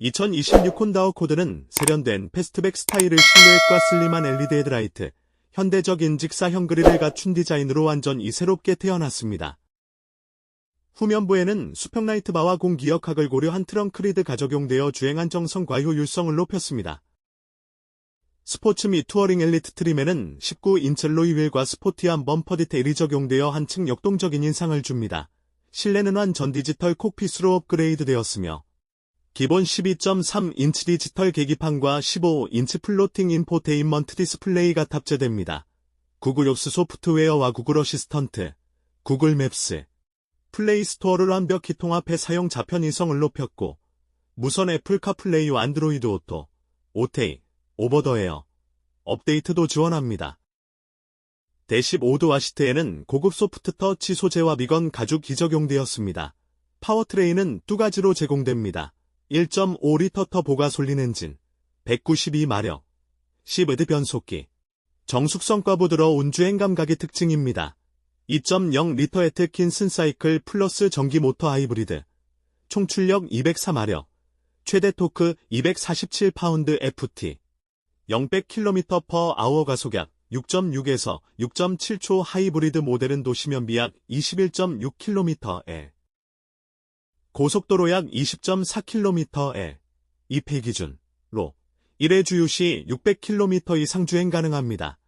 2026 혼다 어 코드는 세련된 패스트백 스타일을 실루엣과 슬림한 LED 헤드라이트, 현대적 인직사형 그릴을 갖춘 디자인으로 완전히 새롭게 태어났습니다. 후면부에는 수평 라이트 바와 공기역학을 고려한 트렁크 리드 가 적용되어 주행 안정성과 효율성을 높였습니다. 스포츠 및 투어링 엘리트 트림에는 19인치 로이 휠과 스포티한 범퍼 디테일이 적용되어 한층 역동적인 인상을 줍니다. 실내는 완전 디지털 콕핏으로 업그레이드 되었으며 기본 12.3인치 디지털 계기판과 15인치 플로팅 인포테인먼트 디스플레이가 탑재됩니다. 구글 옵스 소프트웨어와 구글 어시스턴트, 구글 맵스, 플레이 스토어를 완벽히 통합해 사용 자편 이성을 높였고 무선 애플 카플레이와 안드로이드 오토, 오테이, 오버더에어, 업데이트도 지원합니다. 대시 5도와 시트에는 고급 소프트 터치 소재와 미건 가죽이 적용되었습니다. 파워트레인은 두 가지로 제공됩니다. 1.5리터 터보 가 솔린 엔진, 192마력, 시브드 변속기, 정숙성과 부드러 운 주행 감각이 특징입니다. 2.0리터 에트킨슨 사이클 플러스 전기 모터 하이브리드, 총 출력 204마력, 최대 토크 247파운드 FT, 0-100km per hour 가속약 6.6에서 6.7초 하이브리드 모델은 도시면 비약 21.6km에 고속도로 약 20.4km에 2폐 기준로 1회 주유 시 600km 이상 주행 가능합니다.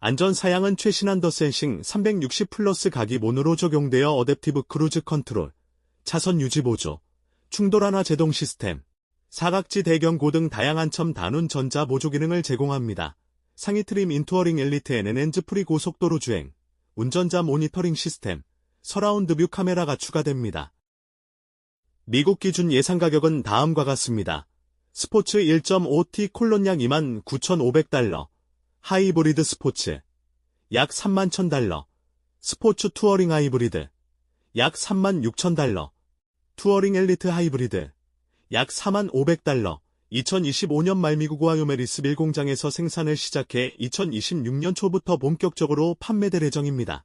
안전사양은 최신 안더센싱 360 플러스 각이 모노로 적용되어 어댑티브 크루즈 컨트롤, 차선 유지 보조, 충돌 하나 제동 시스템, 사각지 대경 고 등 다양한 첨 단운 전자 보조 기능을 제공합니다. 상위 트림 인투어링 엘리트 NN엔즈 프리 고속도로 주행, 운전자 모니터링 시스템, 서라운드 뷰 카메라가 추가됩니다. 미국 기준 예상 가격은 다음과 같습니다. 스포츠 1.5T 콜론 약 29,500달러, 하이브리드 스포츠 약 31,000달러, 스포츠 투어링 하이브리드 약 36,000달러, 투어링 엘리트 하이브리드 약 4,500달러, 2025년 말 미국 와요메리스 밀공장에서 생산을 시작해 2026년 초부터 본격적으로 판매될 예정입니다.